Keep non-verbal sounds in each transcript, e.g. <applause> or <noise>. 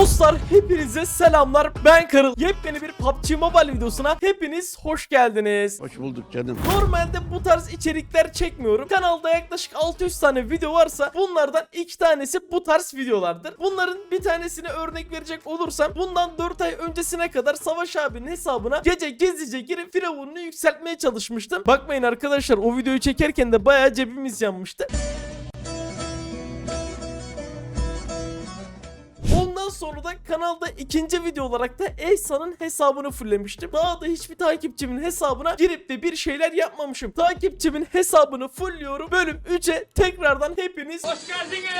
Dostlar hepinize selamlar. Ben Karıl. Yepyeni bir PUBG Mobile videosuna hepiniz hoş geldiniz. Hoş bulduk canım. Normalde bu tarz içerikler çekmiyorum. Kanalda yaklaşık 600 tane video varsa bunlardan 2 tanesi bu tarz videolardır. Bunların bir tanesine örnek verecek olursam bundan 4 ay öncesine kadar Savaş abinin hesabına gece gezice girip firavununu yükseltmeye çalışmıştım. Bakmayın arkadaşlar o videoyu çekerken de bayağı cebimiz yanmıştı. Sonra da kanalda ikinci video olarak da Ehsan'ın hesabını fulllemiştim. Daha da hiçbir takipçimin hesabına girip de bir şeyler yapmamışım. Takipçimin hesabını fullliyorum. Bölüm 3'e tekrardan hepiniz hoş geldiniz.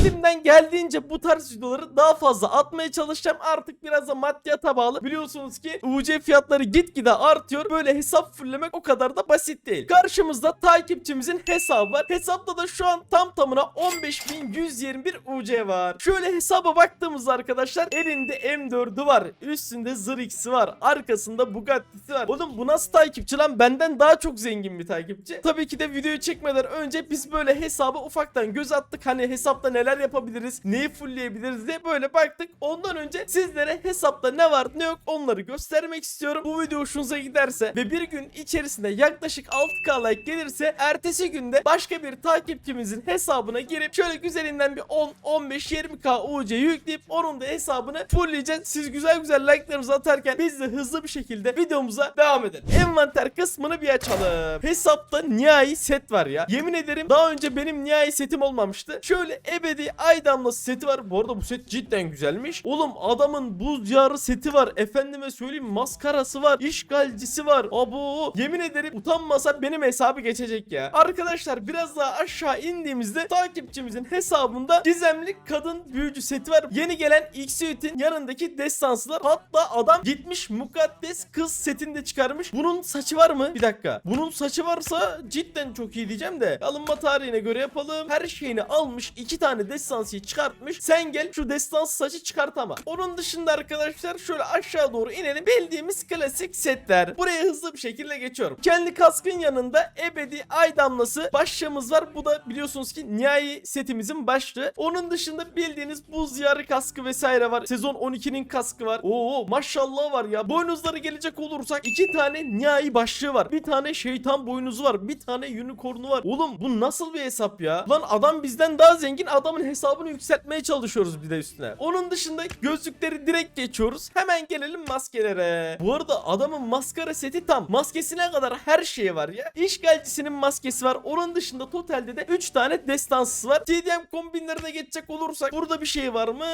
Elimden geldiğince bu tarz videoları daha fazla atmaya çalışacağım. Artık biraz da maddiyata bağlı. Biliyorsunuz ki UC fiyatları gitgide artıyor. Böyle hesap fulllemek o kadar da basit değil. Karşımızda takipçimizin hesabı var. Hesapta da şu an tam tamına 15.121 UC var. Şöyle hesaba baktığımızda arkadaşlar elinde M4'ü var. Üstünde Zır var. Arkasında Bugatti'si var. Oğlum bu nasıl takipçi lan? Benden daha çok zengin bir takipçi. Tabii ki de videoyu çekmeden önce biz böyle hesaba ufaktan göz attık. Hani hesapta neler yapabiliriz? Neyi fullleyebiliriz diye böyle baktık. Ondan önce sizlere hesapta ne var ne yok onları göstermek istiyorum. Bu video hoşunuza giderse ve bir gün içerisinde yaklaşık 6k like gelirse ertesi günde başka bir takipçimizin hesabına girip şöyle güzelinden bir 10 15 20k UC yükleyip onun da hesabını fullleyeceğiz. Siz güzel güzel like'larınızı atarken biz de hızlı bir şekilde videomuza devam edelim. Envanter kısmını bir açalım. Hesapta nihai set var ya. Yemin ederim daha önce benim nihai setim olmamıştı. Şöyle ebedi ay damlası seti var. Bu arada bu set cidden güzelmiş. Oğlum adamın buz yarı seti var. Efendime söyleyeyim maskarası var. işgalcisi var. Abo. Yemin ederim utanmasa benim hesabı geçecek ya. Arkadaşlar biraz daha aşağı indiğimizde takipçimizin hesabında gizemli kadın büyücü seti var. Yeni gelen X-Suite'in yanındaki destansılar. Hatta adam gitmiş mukaddes kız setini de çıkarmış. Bunun saçı var mı? Bir dakika. Bunun saçı varsa cidden çok iyi diyeceğim de. Alınma tarihine göre yapalım. Her şeyini almış. iki tane destansıyı çıkartmış. Sen gel şu destans saçı çıkart ama. Onun dışında arkadaşlar şöyle aşağı doğru inelim. Bildiğimiz klasik setler. Buraya hızlı bir şekilde geçiyorum. Kendi kaskın yanında ebedi ay damlası başlığımız var. Bu da biliyorsunuz ki nihai setimizin başlığı. Onun dışında bildiğiniz buz yarı kaskı vesaire var. Sezon 12'nin kaskı var. Oo maşallah var ya. Boynuzları gelecek olursak iki tane nihai başlığı var. Bir tane şeytan boynuzu var. Bir tane unicornu var. Oğlum bu nasıl bir hesap ya? Lan adam bizden daha zengin. Adamın hesabını yükseltmeye çalışıyoruz bir de üstüne. Onun dışında gözlükleri direkt geçiyoruz. Hemen gelelim maskelere. Bu arada adamın maskara seti tam. Maskesine kadar her şey var ya. İşgalcisinin maskesi var. Onun dışında totalde de 3 tane destansısı var. TDM kombinlerine geçecek olursak burada bir şey var mı?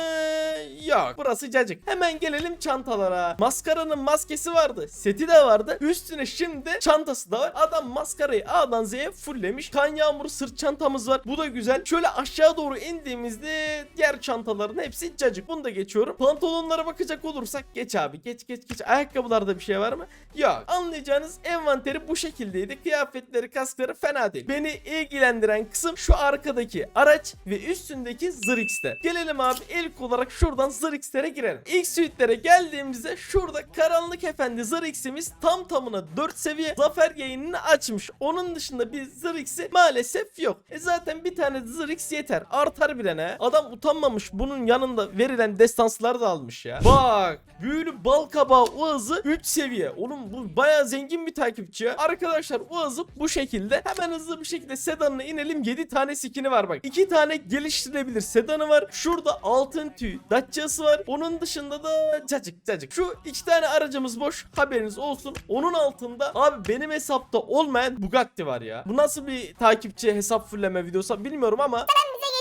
Yok. Burası cacık. Hemen gelelim çantalara. Maskaranın maskesi vardı. Seti de vardı. Üstüne şimdi çantası da var. Adam maskarayı A'dan Z'ye fulllemiş. Kan yağmuru sırt çantamız var. Bu da güzel. Şöyle aşağı doğru indiğimizde diğer çantaların hepsi cacık. Bunu da geçiyorum. Pantolonlara bakacak olursak geç abi. Geç geç geç. Ayakkabılarda bir şey var mı? Yok. Anlayacağınız envanteri bu şekildeydi. Kıyafetleri, kaskları fena değil. Beni ilgilendiren kısım şu arkadaki araç ve üstündeki Zırx'te. Gelelim abi ilk olarak şuradan Zırx'lere girelim. İlk suite'lere geldiğimizde şurada Karanlık Efendi Zırx'imiz tam tamına 4 seviye zafer yayınını açmış. Onun dışında bir Zırx'i maalesef yok. E zaten bir tane Zırx yeter. Artar bile ne? Adam utanmamış bunun yanında verilen destansları da almış ya. Bak büyülü bal kabağı Uaz'ı 3 seviye. Oğlum bu baya zengin bir takipçi ya. Arkadaşlar Uaz'ı bu şekilde hemen hızlı bir şekilde sedanına inelim. 7 tane skin'i var bak. 2 tane geliştirilebilir sedanı var. Şurada altın tüy Dacia'sı var. Onun dışında da cacık cacık. Şu iki tane aracımız boş. Haberiniz olsun. Onun altında abi benim hesapta olmayan Bugatti var ya. Bu nasıl bir takipçi hesap fulleme videosu bilmiyorum ama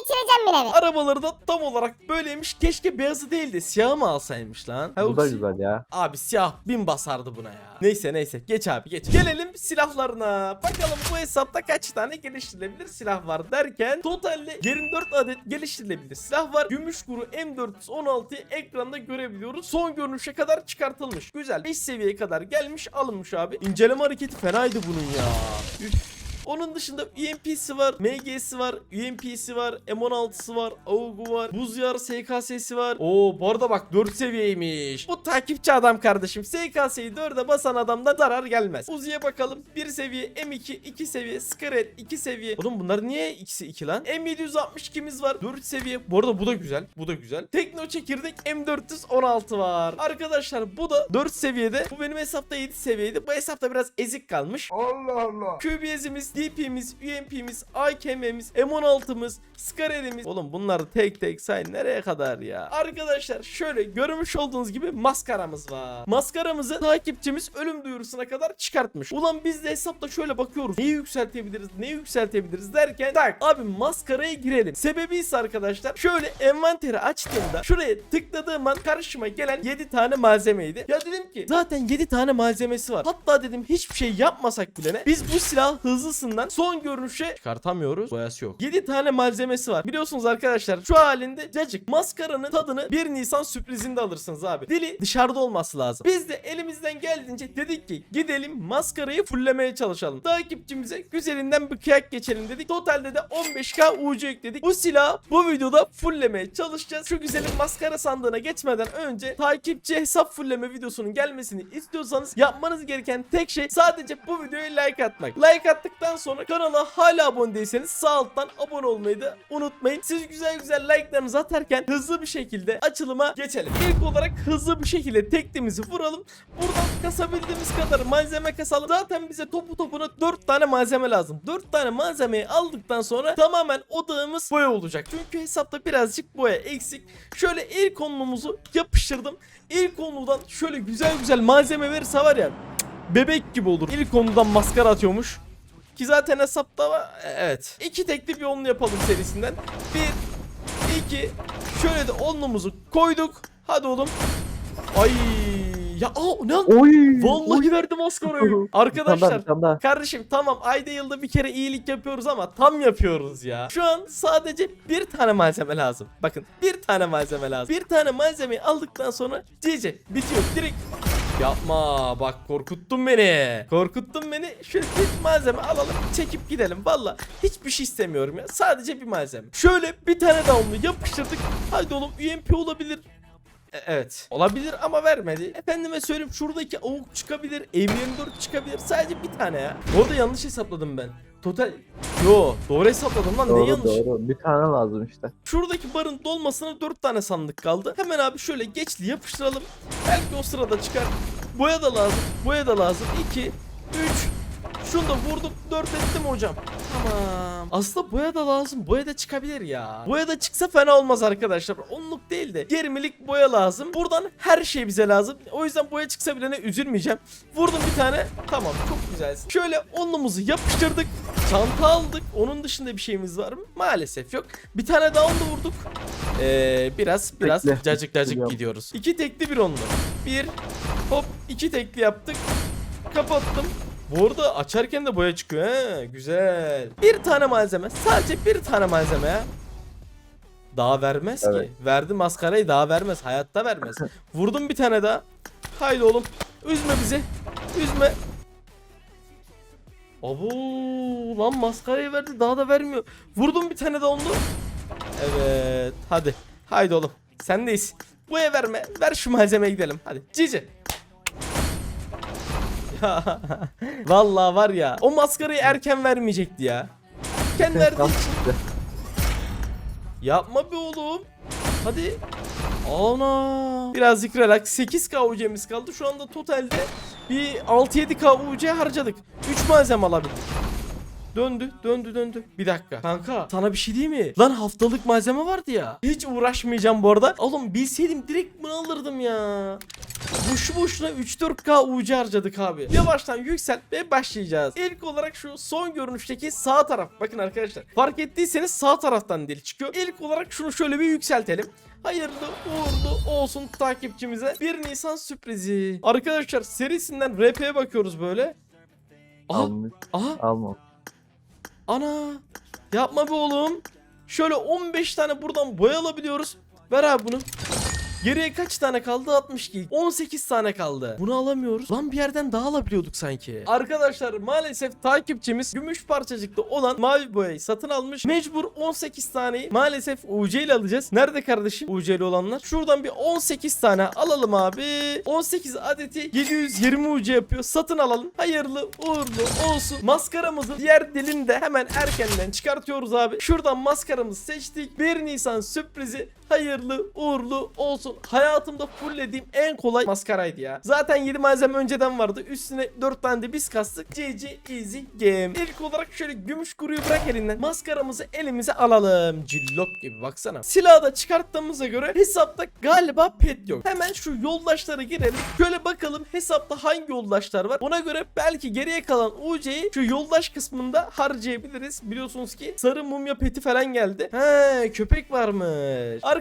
geçireceğim bir nevi. arabaları da tam olarak böyleymiş. Keşke beyazı değil de siyah mı alsaymış lan? Bu da güzel ya. Abi siyah bin basardı buna ya. Neyse neyse geç abi geç. Gelelim silahlarına. Bakalım bu hesapta kaç tane geliştirilebilir silah var derken totalde 24 adet geliştirilebilir silah var. Gümüş kuru M416'yı ekranda görebiliyoruz. Son görünüşe kadar çıkartılmış. Güzel. 5 seviyeye kadar gelmiş alınmış abi. İnceleme hareketi fenaydı bunun ya. Üf. Onun dışında UMP'si var, MG'si var, UMP'si var, M16'sı var, AUG'u var, Buz Yar SKS'si var. Oo bu arada bak 4 seviyeymiş. Bu takipçi adam kardeşim. SKS'yi 4'e basan adamdan zarar gelmez. Uzi'ye bakalım. 1 seviye M2, 2 seviye Scarlet, 2 seviye. Oğlum bunlar niye ikisi 2 lan? M762'miz var. 4 seviye. Bu arada bu da güzel. Bu da güzel. Tekno çekirdek M416 var. Arkadaşlar bu da 4 seviyede. Bu benim hesapta 7 seviyeydi. Bu hesapta biraz ezik kalmış. Allah Allah. QBS'imiz, DP'miz, UMP'miz, AKM'miz, M16'mız, Scarel'imiz. Oğlum bunları tek tek say nereye kadar ya? Arkadaşlar şöyle görmüş olduğunuz gibi maskaramız var. Maskaramızı takipçimiz ölüm duyurusuna kadar çıkartmış. Ulan biz de hesapta şöyle bakıyoruz. Neyi yükseltebiliriz, neyi yükseltebiliriz derken tak abi maskaraya girelim. Sebebi ise arkadaşlar şöyle envanteri açtığımda şuraya tıkladığım an karşıma gelen 7 tane malzemeydi. Ya dedim ki zaten 7 tane malzemesi var. Hatta dedim hiçbir şey yapmasak bile ne? Biz bu silah hızlısından son görünüşe çıkartamıyoruz. Boyası yok. 7 tane malzemesi var. Biliyorsunuz arkadaşlar şu halinde cacık maskaranın tadını 1 Nisan sürprizinde alırsınız abi. Dili dışarıda olması lazım. Biz de elimizden geldiğince dedik ki gidelim maskarayı fullemeye çalışalım. Takipçimize güzelinden bir kıyak geçelim dedik. Totalde de 15k UC ekledik. Bu silahı bu videoda fulllemeye çalışacağız. Şu güzelim maskara sandığına geçmeden önce takipçi hesap fullleme videosunun gelmesini istiyorsanız yapmanız gereken tek şey sadece bu videoya like atmak. Like attıktan sonra kanala hala abone değilseniz sağ alttan abone olmayı da unutmayın. Siz güzel güzel like'larınızı atarken hızlı bir şekilde açılıma geçelim. İlk olarak hızlı bir şekilde teknemizi vuralım. Buradan kasabildiğimiz kadar malzeme kasalım. Zaten bize topu topuna 4 tane malzeme lazım. 4 tane malzemeyi aldıktan sonra tamamen odağımız boya olacak. Çünkü hesapta birazcık boya eksik. Şöyle ilk konumuzu yapıştırdım. İlk konudan şöyle güzel güzel malzeme verirse var ya bebek gibi olur. İlk konudan maskara atıyormuş. Ki zaten hesapta var. Evet. İki tekli bir onlu yapalım serisinden. Bir, iki. Şöyle de onlumuzu koyduk. Hadi oğlum. Ay ya aa ne? Oy. Vallahi verdim maskarayı. Oy. <laughs> Arkadaşlar tane daha. Kardeşim tamam ayda yılda bir kere iyilik yapıyoruz ama tam yapıyoruz ya. Şu an sadece bir tane malzeme lazım. Bakın bir tane malzeme lazım. Bir tane malzemeyi aldıktan sonra GG bitiyor direkt. Yapma bak korkuttun beni. Korkuttun beni. Şöyle bir malzeme alalım çekip gidelim. Valla hiçbir şey istemiyorum ya. Sadece bir malzeme. Şöyle bir tane daha onu yapıştırdık. Hadi oğlum UMP olabilir. E- Evet. Olabilir ama vermedi. Efendime söyleyeyim şuradaki avuk çıkabilir. M24 çıkabilir. Sadece bir tane ya. Orada yanlış hesapladım ben. Total... Yo doğru hesapladım lan ne Doğru yanlış. doğru. Bir tane lazım işte. Şuradaki barın dolmasına 4 tane sandık kaldı. Hemen abi şöyle geçli yapıştıralım. Belki o sırada çıkar. Boya da lazım. Boya da lazım. 2, 3. Şunu da vurduk. 4 ettim hocam. Tamam. Aslında boya da lazım. Boya da çıkabilir ya. Boya da çıksa fena olmaz arkadaşlar. Onluk değil de 20'lik boya lazım. Buradan her şey bize lazım. O yüzden boya çıksa bile ne üzülmeyeceğim. Vurdum bir tane. Tamam çok güzelsin. Şöyle onlumuzu yapıştırdık. Çanta aldık. Onun dışında bir şeyimiz var mı? Maalesef yok. Bir tane daha onlu vurduk. Ee, biraz biraz Tekli. cacık cacık Biliyorum. gidiyoruz. İki tekli bir onlu. Bir hop iki tekli yaptık. Kapattım. Bu arada açarken de boya çıkıyor he. Güzel. Bir tane malzeme. Sadece bir tane malzeme ya. Daha vermez Evet. ki. Verdi maskarayı daha vermez. Hayatta vermez. <laughs> Vurdum bir tane daha. Haydi oğlum. Üzme bizi. Üzme. Abo lan maskarayı verdi daha da vermiyor. Vurdum bir tane daha onu. Evet. Hadi. Haydi oğlum. Sendeyiz. Boya verme. Ver şu malzemeye gidelim. Hadi. Cici. Ya, <laughs> Vallahi var ya. O maskarayı erken vermeyecekti ya. Erken. <laughs> Yapma be oğlum. Hadi. Ana. Birazcık relax. 8k UC'miz kaldı. Şu anda totalde bir 6-7k UC harcadık. 3 malzeme alabildik. Döndü, döndü, döndü. Bir dakika. Kanka sana bir şey diyeyim mi? Lan haftalık malzeme vardı ya. Hiç uğraşmayacağım bu arada. Oğlum bilseydim direkt bunu alırdım ya. Boşu boşuna 3-4k UC harcadık abi. Yavaştan yükseltmeye başlayacağız. İlk olarak şu son görünüşteki sağ taraf. Bakın arkadaşlar. Fark ettiyseniz sağ taraftan deli çıkıyor. İlk olarak şunu şöyle bir yükseltelim. Hayırlı uğurlu olsun takipçimize. 1 Nisan sürprizi. Arkadaşlar serisinden RP'ye bakıyoruz böyle. Aha, Almış. aha, Alma. ana. Yapma be oğlum. Şöyle 15 tane buradan boya alabiliyoruz. Ver abi bunu. Geriye kaç tane kaldı? 62. 18 tane kaldı. Bunu alamıyoruz. Lan bir yerden daha alabiliyorduk sanki. Arkadaşlar maalesef takipçimiz gümüş parçacıklı olan mavi boyayı satın almış. Mecbur 18 taneyi maalesef UC ile alacağız. Nerede kardeşim UC'li olanlar? Şuradan bir 18 tane alalım abi. 18 adeti 720 UC yapıyor. Satın alalım. Hayırlı uğurlu olsun. Maskaramızın diğer dilini de hemen erkenden çıkartıyoruz abi. Şuradan maskaramızı seçtik. 1 Nisan sürprizi hayırlı uğurlu olsun. Hayatımda fulllediğim en kolay maskaraydı ya. Zaten 7 malzeme önceden vardı. Üstüne 4 tane de biz kastık. GG easy game. İlk olarak şöyle gümüş kuruyu bırak elinden. Maskaramızı elimize alalım. Cillop gibi baksana. Silahı da çıkarttığımıza göre hesapta galiba pet yok. Hemen şu yoldaşlara girelim. Şöyle bakalım hesapta hangi yoldaşlar var. Ona göre belki geriye kalan UC'yi şu yoldaş kısmında harcayabiliriz. Biliyorsunuz ki sarı mumya peti falan geldi. He köpek varmış. Arkadaşlar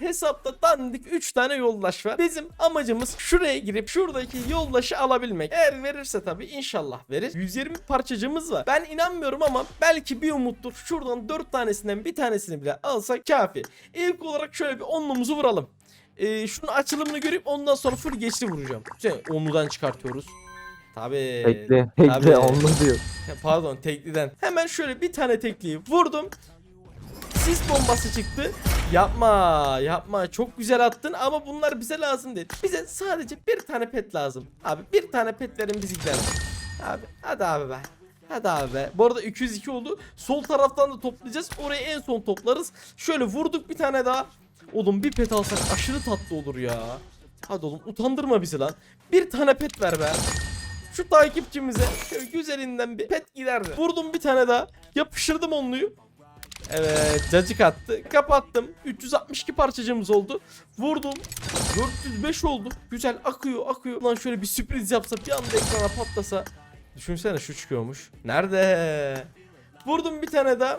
hesapta dandik 3 tane yoldaş var. Bizim amacımız şuraya girip şuradaki yoldaşı alabilmek. Eğer verirse tabii inşallah verir. 120 parçacığımız var. Ben inanmıyorum ama belki bir umuttur. Şuradan 4 tanesinden bir tanesini bile alsak kafi. İlk olarak şöyle bir onlumuzu vuralım. Ee, şunun açılımını görüp ondan sonra full geçti vuracağım. Şey, onludan çıkartıyoruz. Tabii. Tekli, tekli onu diyor. Pardon tekliden. Hemen şöyle bir tane tekliyi vurdum. Sis bombası çıktı. Yapma yapma çok güzel attın ama bunlar bize lazım değil. Bize sadece bir tane pet lazım. Abi bir tane pet verin biz gidelim. Abi hadi abi be. Hadi abi be. Bu arada 202 oldu. Sol taraftan da toplayacağız. Orayı en son toplarız. Şöyle vurduk bir tane daha. Oğlum bir pet alsak aşırı tatlı olur ya. Hadi oğlum utandırma bizi lan. Bir tane pet ver be. Şu takipçimize şöyle güzelinden bir pet giderdi. Vurdum bir tane daha. Yapıştırdım onluyu. Evet cacık attı. Kapattım. 362 parçacığımız oldu. Vurdum. 405 oldu. Güzel akıyor akıyor. Lan şöyle bir sürpriz yapsa bir anda ekrana patlasa. Düşünsene şu çıkıyormuş. Nerede? Vurdum bir tane daha.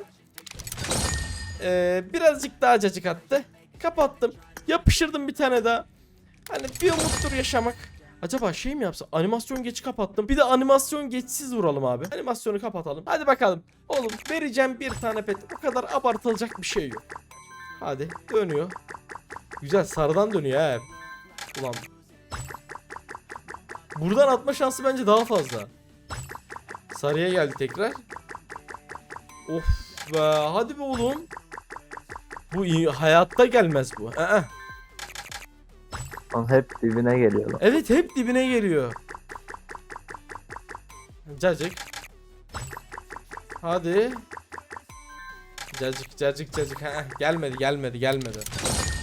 Ee, birazcık daha cacık attı. Kapattım. Yapıştırdım bir tane daha. Hani bir umuttur yaşamak. Acaba şey mi yapsa? Animasyon geçi kapattım. Bir de animasyon geçsiz vuralım abi. Animasyonu kapatalım. Hadi bakalım. Oğlum vereceğim bir tane pet. O kadar abartılacak bir şey yok. Hadi dönüyor. Güzel sarıdan dönüyor he. Ulan. Buradan atma şansı bence daha fazla. Sarıya geldi tekrar. Of be hadi be oğlum. Bu iyi, hayatta gelmez bu. Aa. Lan hep dibine geliyorlar. Evet hep dibine geliyor. Cacık. Hadi. Cacık cacık cacık. Ha, gelmedi gelmedi gelmedi.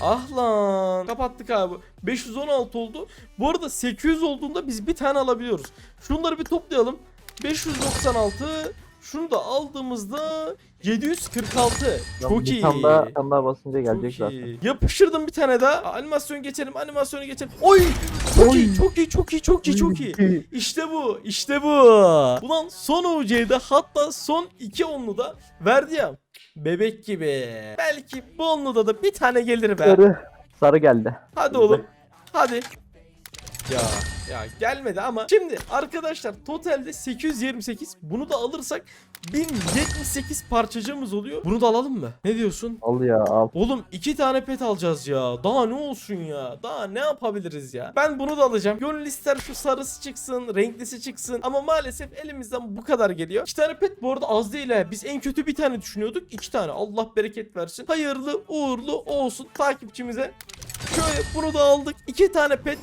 Ah lan. Kapattık abi. 516 oldu. Bu arada 800 olduğunda biz bir tane alabiliyoruz. Şunları bir toplayalım. 596. Şunu da aldığımızda 746. Lan Çok bir iyi. tane daha, tane daha basınca gelecek Çok zaten. iyi. Yapıştırdım bir tane daha. Animasyon geçelim, animasyonu geçelim. Oy! Çok Oy! iyi, çok iyi, çok iyi, çok iyi, çok iyi. İşte bu, işte bu. Ulan son OC'de hatta son iki onlu da verdi ya. Bebek gibi. Belki bu onluda da bir tane gelir be. Sarı, sarı geldi. Hadi oğlum. Hadi. Ya ya gelmedi ama şimdi arkadaşlar totalde 828 bunu da alırsak 1078 parçacığımız oluyor. Bunu da alalım mı? Ne diyorsun? Al ya al. Oğlum iki tane pet alacağız ya. Daha ne olsun ya? Daha ne yapabiliriz ya? Ben bunu da alacağım. Gönül ister şu sarısı çıksın, renklisi çıksın. Ama maalesef elimizden bu kadar geliyor. İki tane pet bu arada az değil he. Biz en kötü bir tane düşünüyorduk. İki tane. Allah bereket versin. Hayırlı uğurlu olsun takipçimize. Şöyle bunu da aldık. İki tane pet.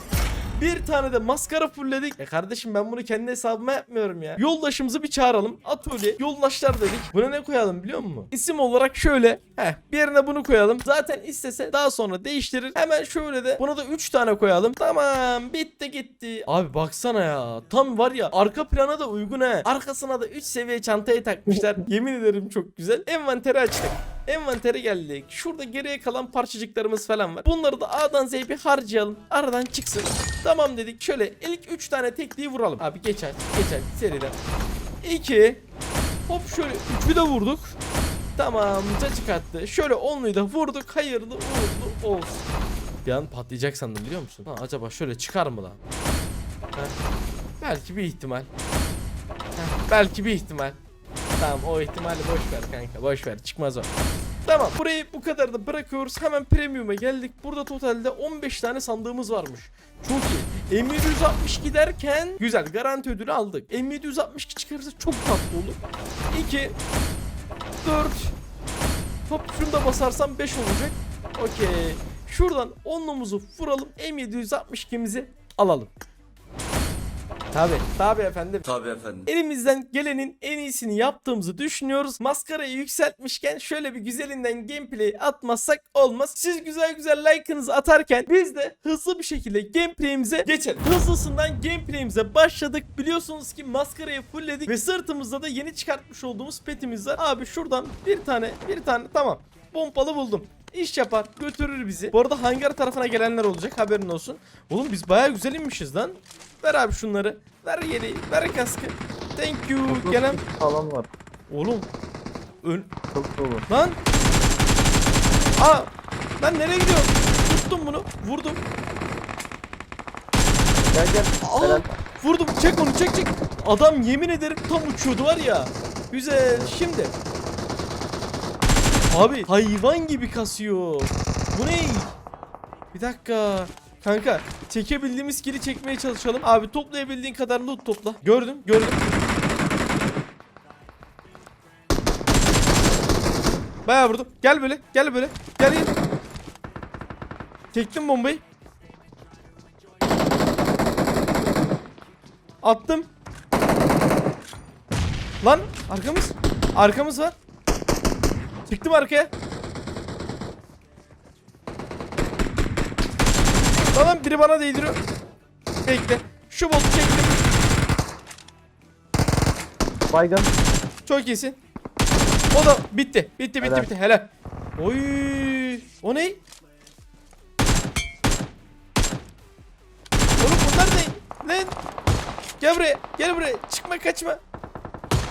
Bir tane de maskara fullledik. E kardeşim ben bunu kendi hesabıma yapmıyorum ya. Yoldaşımızı bir çağıralım. Atölye, yoldaşlar dedik. Buna ne koyalım biliyor musun? İsim olarak şöyle. Heh bir yerine bunu koyalım. Zaten istese daha sonra değiştirir. Hemen şöyle de buna da 3 tane koyalım. Tamam bitti gitti. Abi baksana ya. Tam var ya arka plana da uygun he. Arkasına da 3 seviye çantayı takmışlar. Yemin ederim çok güzel. Envanteri açtık. Envantere geldik. Şurada geriye kalan parçacıklarımız falan var. Bunları da A'dan Z'ye bir harcayalım. Aradan çıksın. Tamam dedik. Şöyle ilk 3 tane tekliği vuralım. Abi geçer. Geçer. Seriden. 2. Hop şöyle 3'ü de vurduk. Tamam cacık attı. Şöyle onluyu da vurduk. Hayırlı uğurlu olsun. Bir an patlayacak sandım biliyor musun? Ha, acaba şöyle çıkar mı lan? Heh. Belki bir ihtimal. Heh, belki bir ihtimal. Tamam o ihtimali boş ver kanka boş ver çıkmaz o. Tamam burayı bu kadar da bırakıyoruz. Hemen premium'a geldik. Burada totalde 15 tane sandığımız varmış. Çok iyi. M760 giderken güzel garanti ödülü aldık. M762 çıkarırsa çok tatlı olur. 2 4 Hop şunu da basarsam 5 olacak. Okey. Şuradan onlumuzu vuralım. M762'mizi alalım. Tabi tabi efendim. Tabii efendim. Elimizden gelenin en iyisini yaptığımızı düşünüyoruz. Maskarayı yükseltmişken şöyle bir güzelinden gameplay atmazsak olmaz. Siz güzel güzel like'ınızı atarken biz de hızlı bir şekilde gameplay'imize geçelim. Hızlısından gameplay'imize başladık. Biliyorsunuz ki maskarayı fullledik ve sırtımızda da yeni çıkartmış olduğumuz petimiz var. Abi şuradan bir tane bir tane tamam. Pompalı buldum. İş yapar götürür bizi. Bu arada hangar tarafına gelenler olacak haberin olsun. Oğlum biz bayağı güzel inmişiz lan. Ver abi şunları. Ver yeleği. Ver kaskı. Thank you. Gelen. falan var. Oğlum. Ön... Çok dolu. Lan. Aa. Ben nereye gidiyorum? Tuttum bunu. Vurdum. Gel gel. Aa. Helal. Vurdum. Çek onu çek çek. Adam yemin ederim tam uçuyordu var ya. Güzel. Şimdi. Abi hayvan gibi kasıyor. Bu ne? Bir dakika. Kanka çekebildiğimiz kili çekmeye çalışalım. Abi toplayabildiğin kadar loot topla. Gördüm gördüm. Bayağı vurdum. Gel böyle gel böyle. Gel gel. Çektim bombayı. Attım. Lan arkamız. Arkamız var. Çıktım arkaya. Lan biri bana değdiriyor. Bekle. Şu botu çektim. Baygın. Çok iyisin. O da bitti. Bitti bitti Helal. bitti. Helal. Oy. O ne? Oğlum bunlar ne? Lan. Gel buraya. Gel buraya. Çıkma kaçma.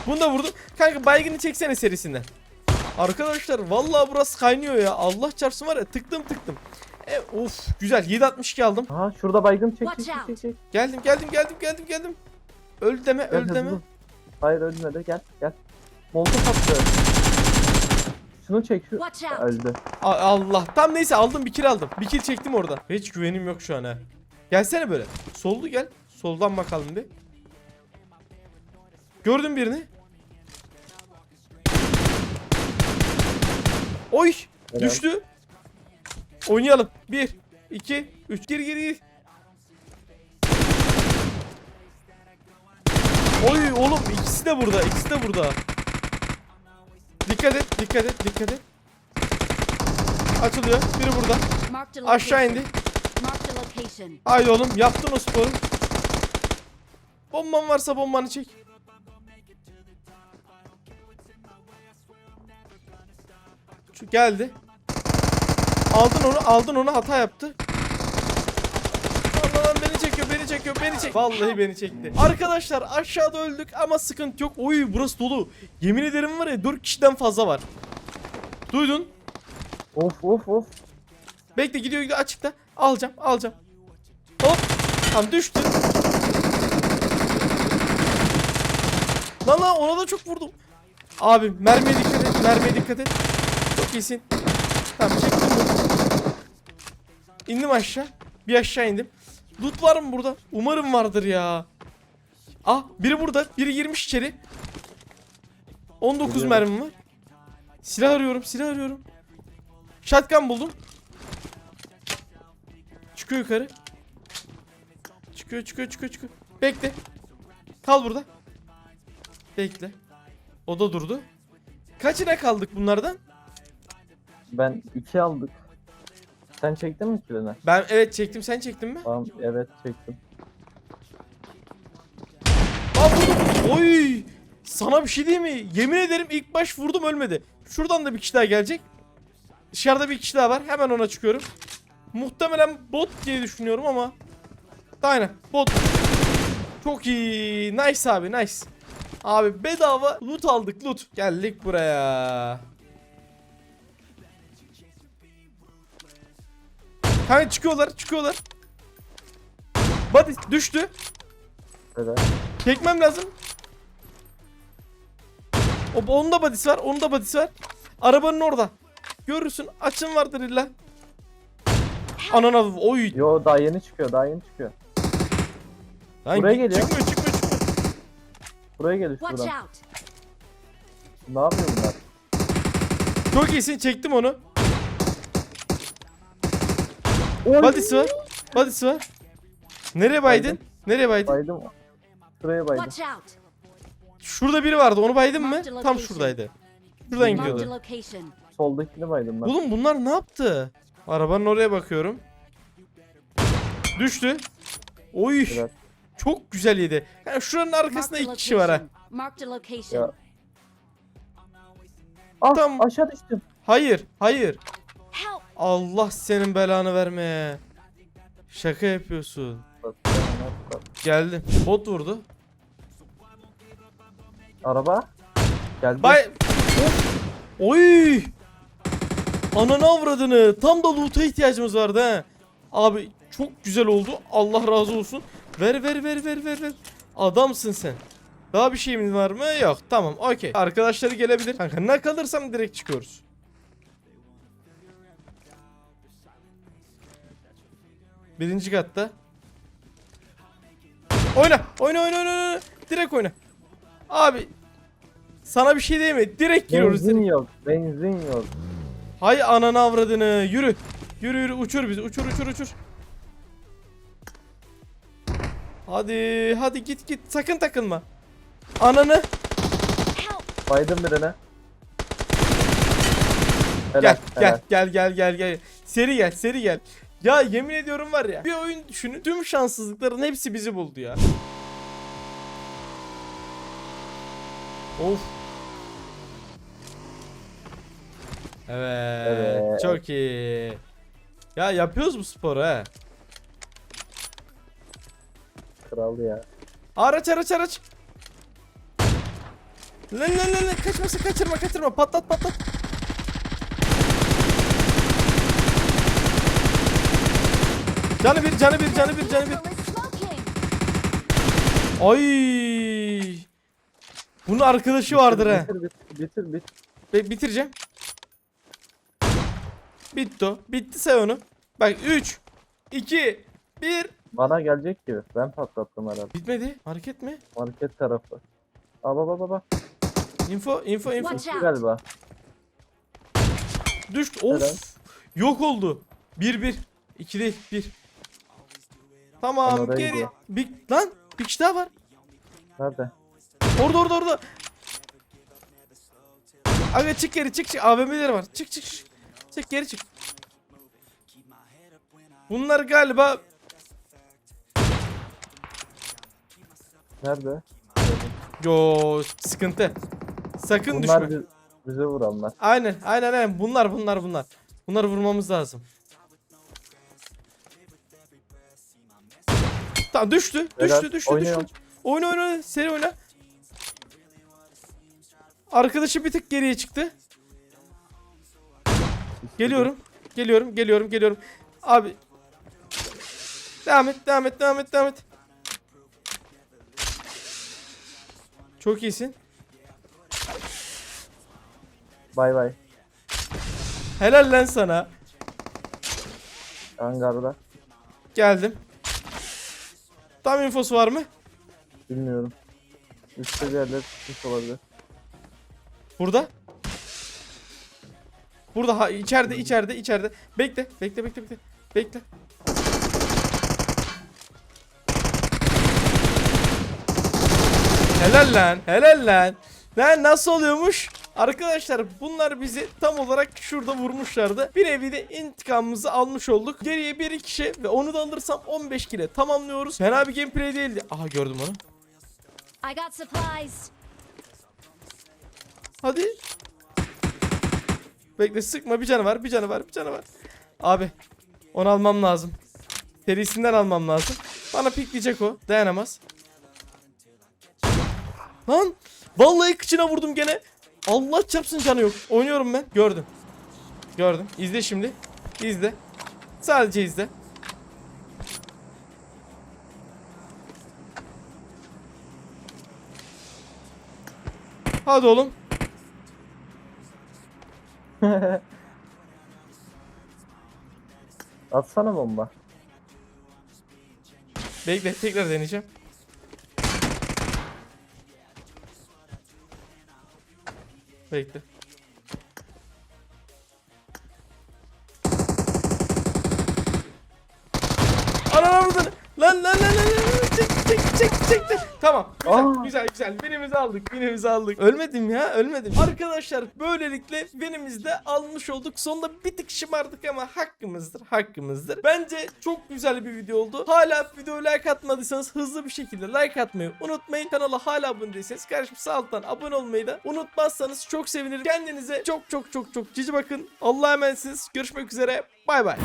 Bunu da vurdum. Kanka baygını çeksene serisinden. Arkadaşlar vallahi burası kaynıyor ya. Allah çarpsın var ya tıktım tıktım. E, of güzel 762 aldım. Aha şurada baygın çek çek çek. Geldim geldim geldim geldim geldim. Öl deme öl deme. Hayır ölmedi gel gel. Molotof attı. Şunu çek şu. Öldü. A- Allah. Tam neyse aldım bir kill aldım. Bir kill çektim orada. Hiç güvenim yok şu an ha. Gelsene böyle. Soldu gel. Soldan bakalım bir. Gördüm birini. Oy. Helal. Düştü. Oynayalım. 1 2 3 gir gir gir. Oy oğlum ikisi de burada. ikisi de burada. Dikkat et, dikkat et, dikkat et. Açılıyor. Biri burada. Aşağı indi. Haydi oğlum yaptın o sporu. Bomban varsa bombanı çek. Şu geldi. Aldın onu, aldın onu hata yaptı. Allah lan beni çekiyor, beni çekiyor, beni çek. Vallahi beni çekti. Arkadaşlar aşağıda öldük ama sıkıntı yok. Oy burası dolu. Yemin ederim var ya 4 kişiden fazla var. Duydun? Of of of. Bekle gidiyor gidiyor açıkta. Alacağım alacağım. Hop. Tamam düştü. Lan lan ona da çok vurdum. Abi mermiye dikkat et. Mermiye dikkat et. İyisin. Tamam çektim bunu. İndim aşağı. Bir aşağı indim. Loot var mı burada? Umarım vardır ya. Ah biri burada. Biri girmiş içeri. 19 Geliyorum. mermim var. Silah arıyorum silah arıyorum. Shotgun buldum. Çıkıyor yukarı. Çıkıyor çıkıyor çıkıyor çıkıyor. Bekle. Kal burada. Bekle. O da durdu. Kaçına kaldık bunlardan? Ben iki aldık. Sen çektin mi birini? Ben evet çektim sen çektin mi? Tamam evet çektim. Oy. Sana bir şey diyeyim mi? Yemin ederim ilk baş vurdum ölmedi. Şuradan da bir kişi daha gelecek. Dışarıda bir kişi daha var. Hemen ona çıkıyorum. Muhtemelen bot diye düşünüyorum ama. Aynen bot. Çok iyi. Nice abi nice. Abi bedava loot aldık loot. Geldik buraya. Kanka çıkıyorlar çıkıyorlar. Body düştü. Evet. Çekmem lazım. O, onun da badisi var. Onun da badisi var. Arabanın orada. Görürsün açın vardır illa. Anana oy. Yo daha yeni çıkıyor daha yeni çıkıyor. Lan Buraya geliyor. Çıkmıyor çıkmıyor çıkmıyor. Buraya geliyor şuradan. Ne yapıyor bunlar? Çok iyisin çektim onu. Oy! Body'si var. Body'si var. Nereye baydın? Nereye baydın? Baydım. Şuraya baydım. Watch out! Şurada biri vardı onu baydın mı? Tam şuradaydı. Şuradan Marked a gidiyordu. location. Soldakini baydım ben. Oğlum bunlar ne yaptı? Arabanın oraya bakıyorum. Düştü. Oy. Evet. Çok güzel yedi. Yani şuranın arkasında Marked a iki kişi var ha. location. Marked a location. Ya. Ah Tam- aşağı düştüm. Hayır, hayır. Allah senin belanı vermeye. Şaka yapıyorsun. Geldim. Bot vurdu. Araba. Geldi. Bay... Oy! Ananı avradını. Tam da loot'a ihtiyacımız vardı ha. Abi çok güzel oldu. Allah razı olsun. Ver ver ver ver ver ver. Adamsın sen. Daha bir şeyimiz var mı? Yok. Tamam. Okey. Arkadaşları gelebilir. Kanka ne kalırsam direkt çıkıyoruz. Birinci katta. Oyna. Oyna oyna oyna. oyna. Direkt oyna. Abi. Sana bir şey değil mi? Direkt giriyoruz. Benzin direkt. yok. Benzin yok. Hay ananı avradını. Yürü. Yürü yürü uçur bizi. Uçur uçur uçur. Hadi hadi git git. Sakın takılma. Ananı. Baydım birine. Helal, Gel helal. gel gel gel gel gel. Seri gel seri gel. Ya yemin ediyorum var ya. Bir oyun düşünün. Tüm şanssızlıkların hepsi bizi buldu ya. Of. Evet, Evet. Çok iyi. Ya yapıyoruz bu sporu ha. Kral ya. Araç araç araç. Lan lan lan kaçmasın kaçırma kaçırma patlat patlat. Canı bir canı bir canı bir canı bir. Ay. Bunun arkadaşı vardır ha. Bitir bitir bitir bitir. Be- bitireceğim. Bitti o. Bitti say onu. Bak 3 2 1 Bana gelecek gibi. Ben patlattım herhalde. Bitmedi. Hareket mi? Market tarafı. Aa baba baba. Info info info. Düştü galiba. Düştü. Helal. Of. Yok oldu. 1 1 2 değil 1. Ben Tamam oraya geri. gidiyorum. Bir, lan bir kişi daha var. Nerede? Orada orada orada. Aga çık geri çık çık. AVM'leri var. Çık çık çık. Çık geri çık. Bunlar galiba Nerede? yo sıkıntı. Sakın Bunlar düşme. bi- bize vuranlar. Aynen aynen aynen bunlar bunlar bunlar. Bunları vurmamız lazım. Tamam düştü. Düştü düştü Oynuyor. düştü. Oyna oyna oyna. Seri oyna. Arkadaşı bir tık geriye çıktı. Geliyorum. Geliyorum, geliyorum, geliyorum. Abi. Devam et, devam et, devam et, devam et. Çok iyisin. Bay bay. Helal lan sana. Hangarda. Geldim. Tam infosu var mı? Bilmiyorum. Üstte bir yerler çıkmış olabilir. Burada. Burada ha içeride içeride içeride. Bekle bekle bekle bekle. Bekle. Helal lan helal lan. Lan nasıl oluyormuş? Arkadaşlar bunlar bizi tam olarak şurada vurmuşlardı. Bir nevi de intikamımızı almış olduk. Geriye bir kişi ve onu da alırsam 15 kile tamamlıyoruz. Fena bir gameplay değildi. Aha gördüm onu. I got supplies! Hadi. Bekle sıkma bir canı var bir canı var bir canı var. Abi onu almam lazım. Serisinden almam lazım. Bana pikleyecek o. Dayanamaz. Lan. Vallahi kıçına vurdum gene. Allah çarpsın canı yok. Oynuyorum ben. Gördüm. Gördüm. İzle şimdi. İzle. Sadece izle. Hadi oğlum. <laughs> Atsana bomba. Bekle tekrar deneyeceğim. Bekle. Ananı avradını. Lan lan lan lan lan. Çek çek çek çekti. Tamam. Güzel Aa. güzel güzel. Binimizi aldık. Binimizi aldık. Ölmedim ya ölmedim. Arkadaşlar böylelikle binimizi de almış olduk. Sonunda bir tık şımardık ama hakkımızdır. Hakkımızdır. Bence çok güzel bir video oldu. Hala videoya like atmadıysanız hızlı bir şekilde like atmayı unutmayın. Kanala hala abone değilseniz kardeşim sağ alttan abone olmayı da unutmazsanız çok sevinirim. Kendinize çok çok çok çok cici bakın. Allah'a emanetsiniz. Görüşmek üzere. Bay bay.